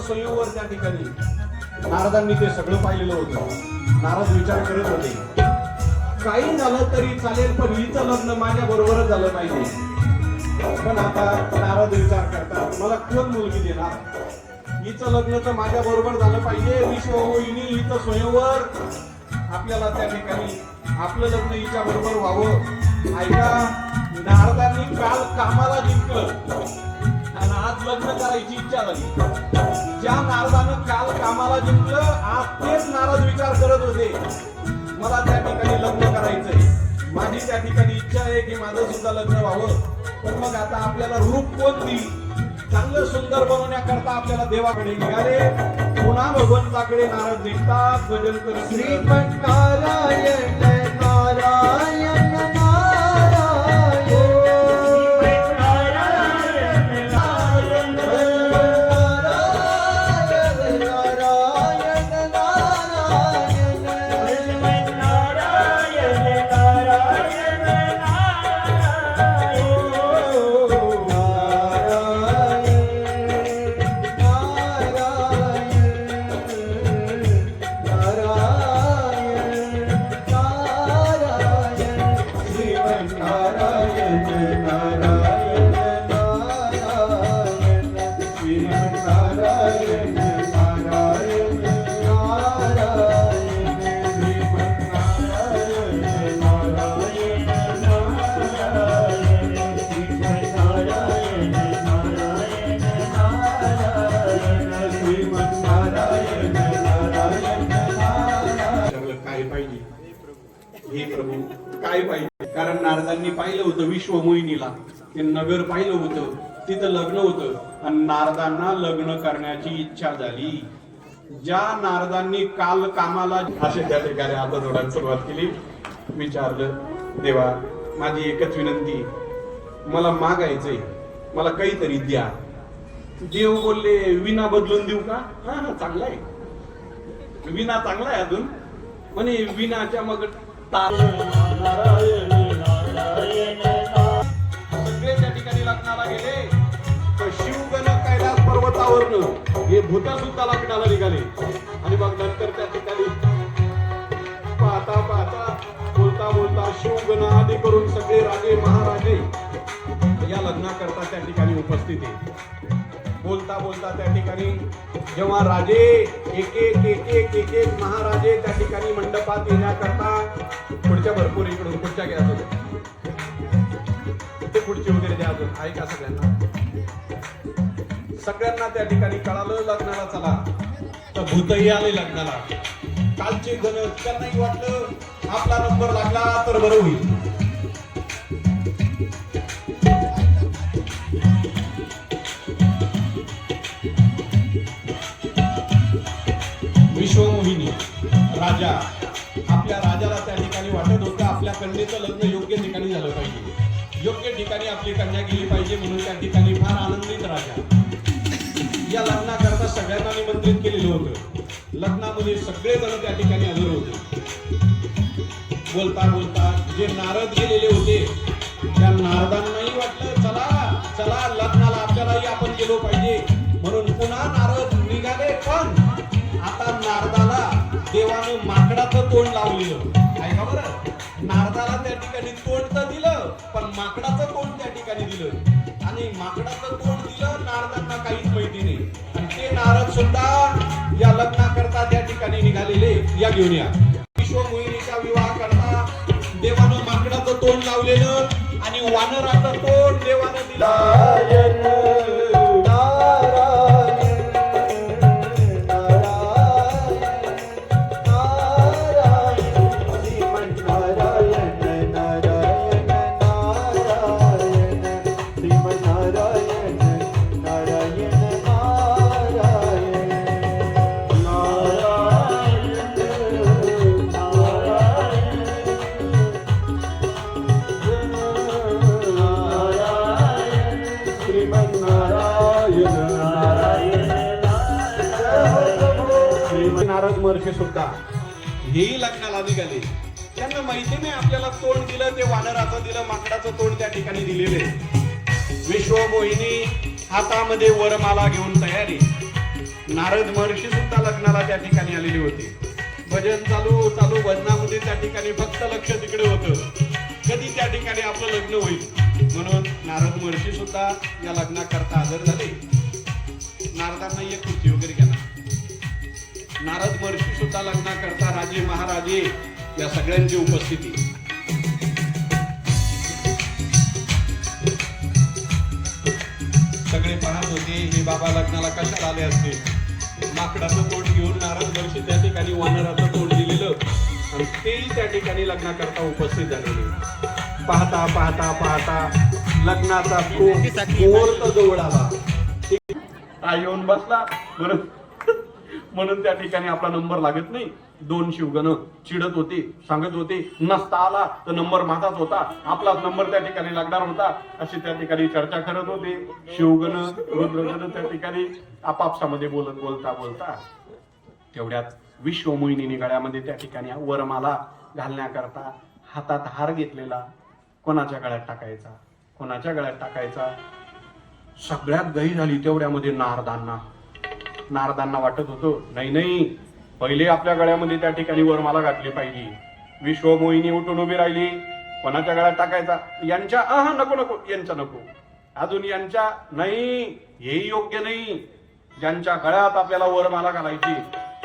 स्वयंवर त्या ठिकाणी नारदांनी ते सगळं पाहिलेलं होतं. नारद विचार करत होते. काही झालं तरी चालेल पण हिचं लग्न माझ्या बरोबरच झालं पाहिजे. पण आता नारद विचार करतात मला कोण मुलगी देणार? हिचं लग्न तर माझ्या बरोबर झालं पाहिजे. विश्वमोहिनी हिचं स्वयंवर. आपल्याला त्या ठिकाणी आपलं लग्न हिच्या बरोबर व्हावं. ऐका नारदांनी काल कामाला जिंकलं. आणि आज लग्न करायची इच्छा झाली. ज्या नारदानं काल कामाला जिंकलं आज तेच नारद विचार करत होते. मला त्या ठिकाणी लग्न करायचंय. माझी त्या ठिकाणी इच्छा आहे की माझं सुद्धा लग्न व्हावं. पण मग आता आपल्याला रूप कोण देईल? चांगलं सुंदर बनवण्याकरता आपल्याला देवाकडे निघाले. पुन्हा भगवंताकडे नारद निघतात. भजन करत श्रीमन्नारायण नारायण नारायण. कारण नारदांनी पाहिलं होतं विश्वमोहिनीला ते नगर पाहिलं होतं. तिथं लग्न होतं. आणि नारदांना लग्न करण्याची इच्छा झाली. ज्या नारदांनी काल कामाला असे त्या ठिकाणी आता जोडायला सुरुवात केली. विचारलं देवा माझी एकच विनंती मला मागायचंय. मला काहीतरी द्या. देव बोलले विना बदलून देऊ का? हा हा चांगला आहे. विना चांगला आहे अजून. म्हणे विनाच्या मग तार पर्वतावरनं हे भूत सुद्धा लग्नाला निघाले. आणि मग नंतर त्या ठिकाणी पाहता पाहता बोलता बोलता शिवगण आदी करून सगळे राजे महाराजे या लग्नाकरता त्या ठिकाणी उपस्थित आहे बोलता बोलता त्या ठिकाणी जेव्हा राजे एक एक एक एक एक एक महाराजे त्या ठिकाणी मंडपात येण्याकरता पुढच्या भरपूर इकडून पुढच्या घ्या ते पुढची वगैरे द्या अजून. ऐका सगळ्यांना? सगळ्यांना त्या ठिकाणी कळालं लग्नाला चला. तर भूतही आले लग्नाला. कालचे जण त्यांनाही वाटलं आपला नंबर लागला तर बरं होईल. विश्वमोहिनी राजा. आपल्या राजाला त्या ठिकाणी वाटत होतं आपल्या कन्येचं लग्न योग्य ठिकाणी झालं पाहिजे. योग्य ठिकाणी आपली कन्या गेली पाहिजे म्हणून त्या ठिकाणी फार आनंदित राजा. या लग्नाकरता सगळ्यांना निमंत्रित केलेलं होतं. लग्नामध्ये सगळे जण त्या ठिकाणी हजर होते. बोलता बोलता जे नारद गेलेले होते त्या नारदांनाही वाटलं चला चला लग्नाला आपल्यालाही आपण गेलो पाहिजे. म्हणून पुन्हा नारद निघाले पण आता नारदाला देवानं माकडाचं तोंड लावलेलं. ऐका बरं? नारदाला त्या ठिकाणी तोंड तर दिलं पण माकडाचं तोंड त्या ठिकाणी दिलं. आणि माकडाचं तोंड दिलं नारदांना काहीच माहिती नाही. आणि ते नारद सुद्धा या लग्नाकरता त्या ठिकाणी निघालेले. या घेऊन या. विश्वमोहिनीचा विवाह करता देवानं माकडाचं तोंड लावलेलं आणि वानराचं तोंड देवानं दिलं. वर्षी सुद्धा. हेही लग्नाला निघाले. त्यांना माहिती नाही आपल्याला तोंड दिलं ते वानराचं दिलं माकडाचं तोंड त्या ठिकाणी दिलेले विश्वमोहिनी हातामध्ये वरमाला घेऊन तयारी. नारद महर्षी सुद्धा लग्नाला त्या ठिकाणी आलेले होते. भजन चालू चालू भजनामध्ये त्या ठिकाणी फक्त लक्ष तिकडे होतं. कधी त्या ठिकाणी आपलं लग्न होईल? म्हणून नारद महर्षी सुद्धा या लग्नाकरता हजर झाले. नारदांना एक कृती वगैरे नारद महर्षी सुद्धा लग्नाकरता राजे महाराजे या सगळ्यांची उपस्थिती. सगळे पाहत होते हे बाबा लग्नाला कशाला आले असते? माकडाचं तोंड घेऊन नारद महर्षी त्या ठिकाणी वानराचं तोंड दिलेलं आणि तेही त्या ठिकाणी लग्नाकरता उपस्थित झालेले. पाहता पाहता पाहता लग्नाचा तो जवळ आला. हा येऊन बसला. म्हणून म्हणून त्या ठिकाणी आपला नंबर लागत नाही. दोन शिवगण चिडत होते सांगत होते नसता आला तर नंबर माझाच होता. आपलाच नंबर त्या ठिकाणी लागणार होता. अशी त्या ठिकाणी चर्चा करत होते. शिवगण रुद्रगण त्या ठिकाणी आपापसामध्ये बोलत बोलता बोलता तेवढ्यात विश्वमोहिनी गळ्यामध्ये त्या ठिकाणी वरमाला घालण्याकरता हातात हार घेतलेला कोणाच्या गळ्यात टाकायचा? कोणाच्या गळ्यात टाकायचा? सगळ्यात गही झाली तेवढ्यामध्ये नारदांना. नारदांना वाटत होतं नाही नाही पहिले आपल्या गळ्यामध्ये त्या ठिकाणी वरमाला घातली पाहिजे. विश्वमोहिनी उठून उभी राहिली कोणाच्या गळ्यात टाकायचा? यांच्या आहा नको नको यांच्या नको. अजून यांच्या नाही हेही योग्य नाही. ज्यांच्या गळ्यात आपल्याला वरमाला घालायची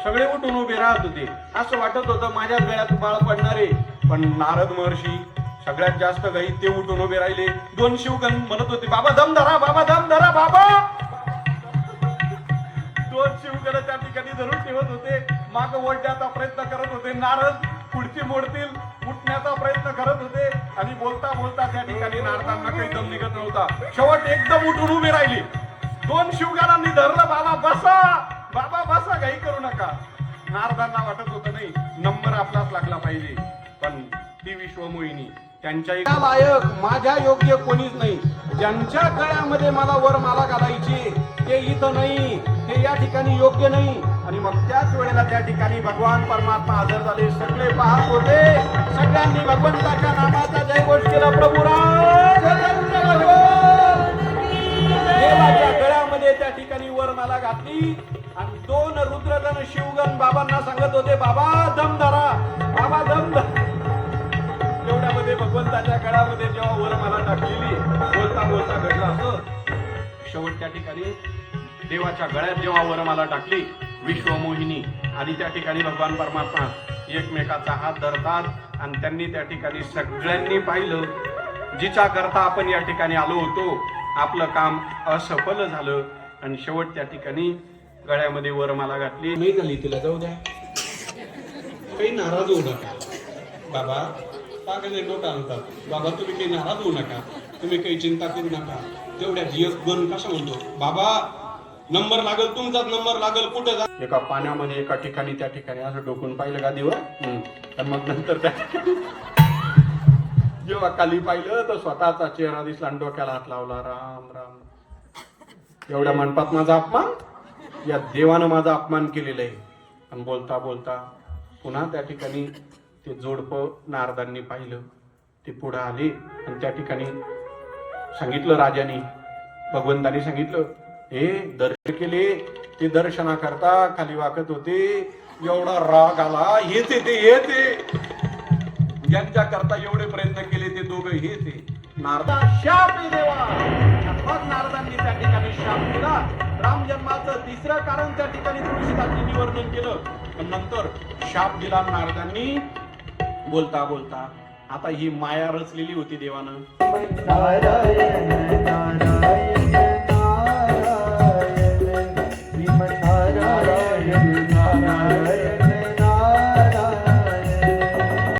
सगळे उठून उभे राहत होते. असं वाटत होतं माझ्याच गळ्यात बाळ पडणारे पण नारद महर्षी सगळ्यात जास्त गाई ते उठून उभे राहिले. दोन शिवगण म्हणत होते बाबा दम धरा बाबा दम धरा बाबा. दोन शिवगड त्या ठिकाणी धरून ठेवत होते. माग ओढण्याचा प्रयत्न करत होते. नारद पुढची मोडतील उठण्याचा प्रयत्न करत होते. आणि बोलता बोलता त्या ठिकाणी नारदांना काही दम निघत नव्हता. शेवट एकदम उठून उभी राहिली. दोन शिवगारांनी धरलं बाबा बसा! बाबा बसा काही करू नका. नारदांना वाटत होतं नाही नंबर आपलाच लागला पाहिजे. पण ती विश्वमोहिनी त्यांच्या एका लायक माझ्या योग्य कोणीच नाही. ज्यांच्या गळ्यामध्ये मला वर माला घालायची ते इथं नाही. हे या ठिकाणी योग्य नाही. आणि मग त्याच वेळेला त्या ठिकाणी भगवान परमात्मा हजर झाले. सगळे पाहत होते. सगळ्यांनी भगवंताच्या नामाचा जयघोष केला. प्रभू देवाच्या गळ्यामध्ये त्या ठिकाणी वर मला घातली. आणि दोन रुद्रधन शिवगण बाबांना सांगत होते बाबा दम धरा. बाबा दम धरा. एवढ्यामध्ये भगवंताच्या गळ्यामध्ये जेव्हा वर मला टाकलेली बोलता बोलता घडलं असं. शेवट त्या ठिकाणी देवाच्या गळ्यात जेव्हा वर मला टाकली विश्वमोहिनी आणि त्या ठिकाणी भगवान परमात्मा एकमेकाचा हात धरतात आणि त्यांनी त्या ठिकाणी सगळ्यांनी पाहिलं. जिच्या करता आपण या ठिकाणी आलो होतो आपलं काम असफल झालं आणि शेवट त्या ठिकाणी गळ्यामध्ये वर मला घातली. नाही झाली तिला जाऊ द्या. काही नाराज होऊ नका. बाबा पागल डोटा आणतात. बाबा तुम्ही काही नाराज होऊ नका. तुम्ही काही चिंता करू नका. तेवढ्या एक गण कसा म्हणतो बाबा नंबर लागल तुमचाच नंबर लागल कुठे जा एका पाण्यामध्ये एका ठिकाणी त्या ठिकाणी. असं डोकून पाहिलं का दिवं आणि मग नंतर त्या जेव्हा खाली पाहिलं तर स्वतःचा चेहरा दिसला आणि डोक्याला हात लावला. राम राम. एवढ्या मंडपात माझा अपमान? या देवानं माझा अपमान केलेला आहे. आणि बोलता बोलता पुन्हा त्या ठिकाणी ते जोडपं नारदांनी पाहिलं. ते पुढे आले आणि त्या ठिकाणी सांगितलं राजाने भगवंतानी सांगितलं हे दर्शन केले ते दर्शना करता खाली वाकत होते. एवढा राग आला हेच येते ते हेच ज्यांच्या करता एवढे प्रयत्न केले ते दोघं हेच नारदा शाप देवा. मग नारदांनी त्या ठिकाणी शाप दिला राम जन्माचं तिसरं कारण त्या ठिकाणी तुळशीदासजींनी वर्णन केलं. पण नंतर शाप दिला नारदांनी. बोलता बोलता आता ही माया रचलेली होती देवानं.